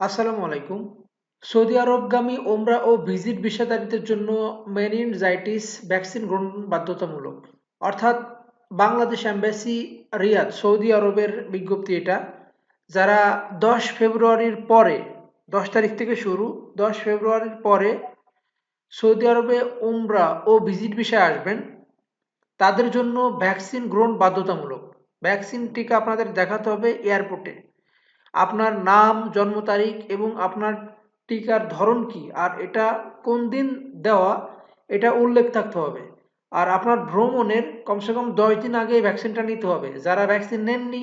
আসসালামু আলাইকুম। সৌদি আরবগামী ওমরা ও ভিজিট ভিসাধারীদের জন্য মেনিনজাইটিস ভ্যাকসিন গ্রহণ বাধ্যতামূলক। অর্থাৎ বাংলাদেশ অ্যাম্বাসি রিয়াদ সৌদি আরবের বিজ্ঞপ্তি এটা, যারা দশ ফেব্রুয়ারির পরে, দশ তারিখ থেকে শুরু, দশ ফেব্রুয়ারির পরে সৌদি আরবে ওমরা ও ভিজিট ভিসায় আসবেন, তাদের জন্য ভ্যাকসিন গ্রহণ বাধ্যতামূলক। ভ্যাকসিন টিকা আপনাদের দেখাতে হবে এয়ারপোর্টে। আপনার নাম, জন্ম তারিখ এবং আপনার টিকার ধরন কি? আর এটা কোন দিন দেওয়া? এটা উল্লেখ থাকতে হবে। আর আপনার ভ্রমণের কমসে কম দশ দিন আগে ভ্যাকসিনটা নিতে হবে। যারা ভ্যাকসিন নেননি,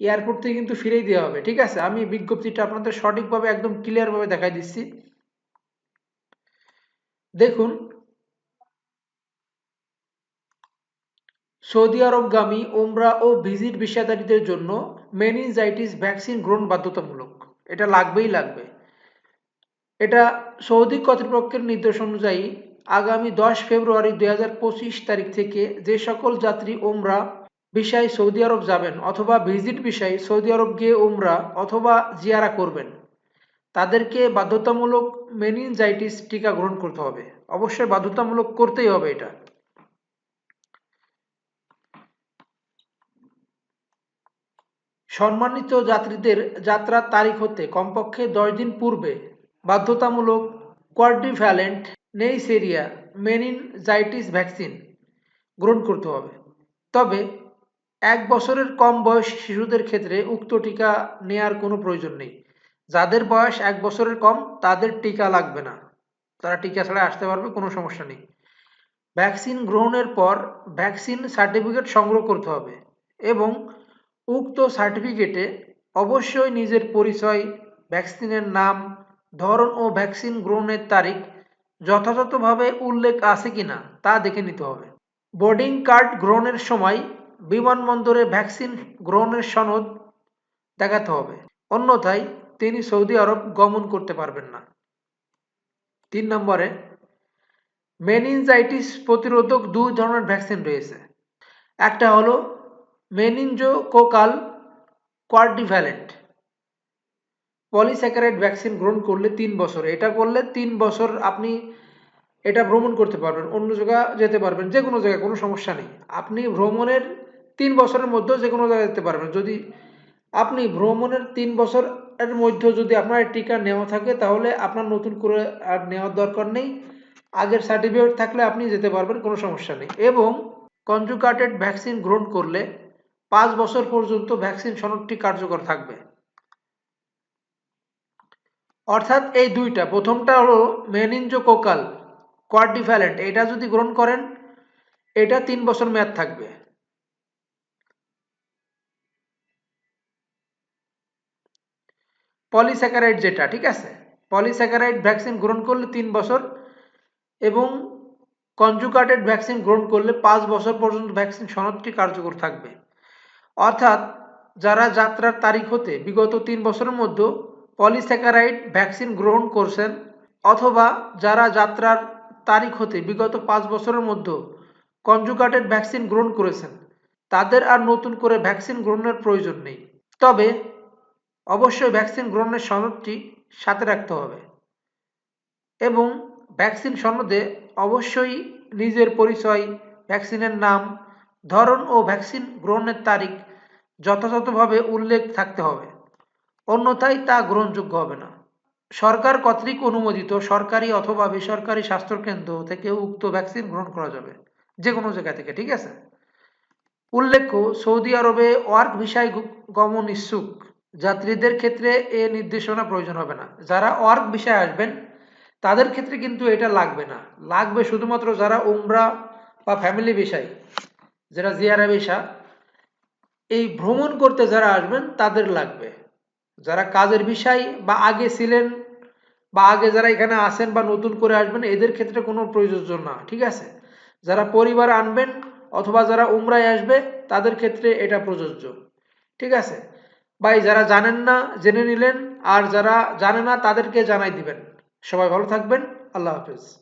এয়ারপোর্ট থেকে কিন্তু ফিরেই দেওয়া হবে, ঠিক আছে? আমি বিজ্ঞপ্তিটা আপনাদের সঠিকভাবে একদম ক্লিয়ারভাবে দেখাই দিচ্ছি। দেখুন, সৌদি আরবগামী ওমরা ও ভিজিট ভিসাধারীদের জন্য মেনিনজাইটিস ভ্যাকসিন গ্রহণ বাধ্যতামূলক। এটা লাগবেই লাগবে। এটা সৌদি কর্তৃপক্ষের নির্দেশ অনুযায়ী আগামী দশ ফেব্রুয়ারি দু হাজার পঁচিশ তারিখ থেকে যে সকল যাত্রী ওমরা বিষয় সৌদি আরব যাবেন অথবা ভিজিট বিষয় সৌদি আরব গিয়ে ওমরা অথবা জিয়ারা করবেন, তাদেরকে বাধ্যতামূলক মেনিনজাইটিস টিকা গ্রহণ করতে হবে। অবশ্যই বাধ্যতামূলক করতেই হবে এটা। সম্মানিত যাত্রীদের যাত্রার তারিখ হতে কমপক্ষে দশ দিন পূর্বে বাধ্যতামূলক কোয়াড্রিভ্যালেন্ট নেইসেরিয়া মেনিনজাইটিস ভ্যাকসিন গ্রহণ করতে হবে। তবে এক বছরের কম বয়স শিশুদের ক্ষেত্রে উক্ত টিকা নেয়ার কোনো প্রয়োজন নেই। যাদের বয়স এক বছরের কম, তাদের টিকা লাগবে না। তারা টিকা ছাড়া আসতে পারবে, কোনো সমস্যা নেই। ভ্যাকসিন গ্রহণের পর ভ্যাকসিন সার্টিফিকেট সংগ্রহ করতে হবে এবং উক্ত সার্টিফিকেটে অবশ্যই নিজের পরিচয়, ভ্যাকসিনের নাম, ধরন ও ভ্যাকসিন গ্রহণের তারিখ যথাযথভাবে উল্লেখ আছে কিনা তা দেখে নিতে হবে। বোর্ডিং কার্ড গ্রহণের সময় বিমানবন্দরে ভ্যাকসিন গ্রহণের সনদ দেখাতে হবে। অন্যথায় তিনি সৌদি আরব গমন করতে পারবেন না। তিন নম্বরে, মেনিনজাইটিস প্রতিরোধক দুই ধরনের ভ্যাকসিন রয়েছে। একটা হলো মেনিনজোকোকাল কোয়ার্ডিভ্যালেন্ট পলিস্যাকারাইড ভ্যাকসিন গ্রহণ করলে তিন বছর। এটা করলে তিন বছর আপনি এটা ভ্রমণ করতে পারবেন, অন্য জায়গা যেতে পারবেন যে কোনো জায়গায়, কোনো সমস্যা নেই। আপনি ভ্রমণের তিন বছরের মধ্যেও যে কোনো জায়গায় যেতে পারবেন। যদি আপনি ভ্রমণের তিন বছরের মধ্যে যদি আপনার টিকা নেওয়া থাকে, তাহলে আপনার নতুন করে আর নেওয়ার দরকার নেই। আগের সার্টিফিকেট থাকলে আপনি যেতে পারবেন, কোনো সমস্যা নেই। এবং কনজুগাটেড ভ্যাকসিন গ্রহণ করলে পাঁচ বছর পর্যন্ত ভ্যাকসিন সনদটি কার্যকর থাকবে। অর্থাৎ এই দুইটা, প্রথমটা হলো মেনিনজোকোকাল কোয়ার্ডিফ্যালেন্ট এটা যদি গ্রহণ করেন, এটা তিন বছর মেয়াদ থাকবে। পলিস্যাকারাইড যেটা, ঠিক আছে? পলিস্যাকারাইড ভ্যাকসিন গ্রহণ করলে তিন বছর এবং কনজুগাটেড ভ্যাকসিন গ্রহণ করলে পাঁচ বছর পর্যন্ত ভ্যাকসিন সনদটি কার্যকর থাকবে। অর্থাৎ যারা যাত্রার তারিখ হতে বিগত তিন বছরের মধ্যে পলিস্যাকারাইড ভ্যাকসিন গ্রহণ করছেন অথবা যারা যাত্রার তারিখ হতে বিগত পাঁচ বছরের মধ্যে কনজুগাটেড ভ্যাকসিন গ্রহণ করেছেন, তাদের আর নতুন করে ভ্যাকসিন গ্রহণের প্রয়োজন নেই। তবে অবশ্যই ভ্যাকসিন গ্রহণের সনদটি সাথে রাখতে হবে এবং ভ্যাকসিন সনদে অবশ্যই নিজের পরিচয়, ভ্যাকসিনের নাম ধরন ও ভ্যাকসিন গ্রহণের তারিখ যথাযথভাবে উল্লেখ থাকতে হবে। অন্যথায় তা গ্রহণযোগ্য হবে না। সরকার কর্তৃক অনুমোদিত সরকারি অথবা বেসরকারি স্বাস্থ্যকেন্দ্র থেকে উক্ত ভ্যাকসিন গ্রহণ করা যাবে যে কোনো জায়গা থেকে, ঠিক আছে? উল্লেখ্য, সৌদি আরবে ওয়ার্ক ভিসায় গমন ইচ্ছুক যাত্রীদের ক্ষেত্রে এ নির্দেশনা প্রয়োজন হবে না। যারা ওয়ার্ক ভিসায় আসবেন, তাদের ক্ষেত্রে কিন্তু এটা লাগবে না। লাগবে শুধুমাত্র যারা উমরা বা ফ্যামিলি ভিসায়। যারা জিয়ারা ভিসা এই ভ্রমণ করতে যারা আসবেন, তাদের লাগবে। যারা কাজের বিষয় বা আগে ছিলেন বা আগে যারা এখানে আসেন বা নতুন করে আসবেন, এদের ক্ষেত্রে কোনো প্রযোজ্য না, ঠিক আছে? যারা পরিবার আনবেন অথবা যারা উমরায় আসবে, তাদের ক্ষেত্রে এটা প্রযোজ্য, ঠিক আছে? ভাই, যারা জানেন না, জেনে নিলেন, আর যারা জানে না, তাদেরকে জানাই দিবেন। সবাই ভালো থাকবেন। আল্লাহ হাফিজ।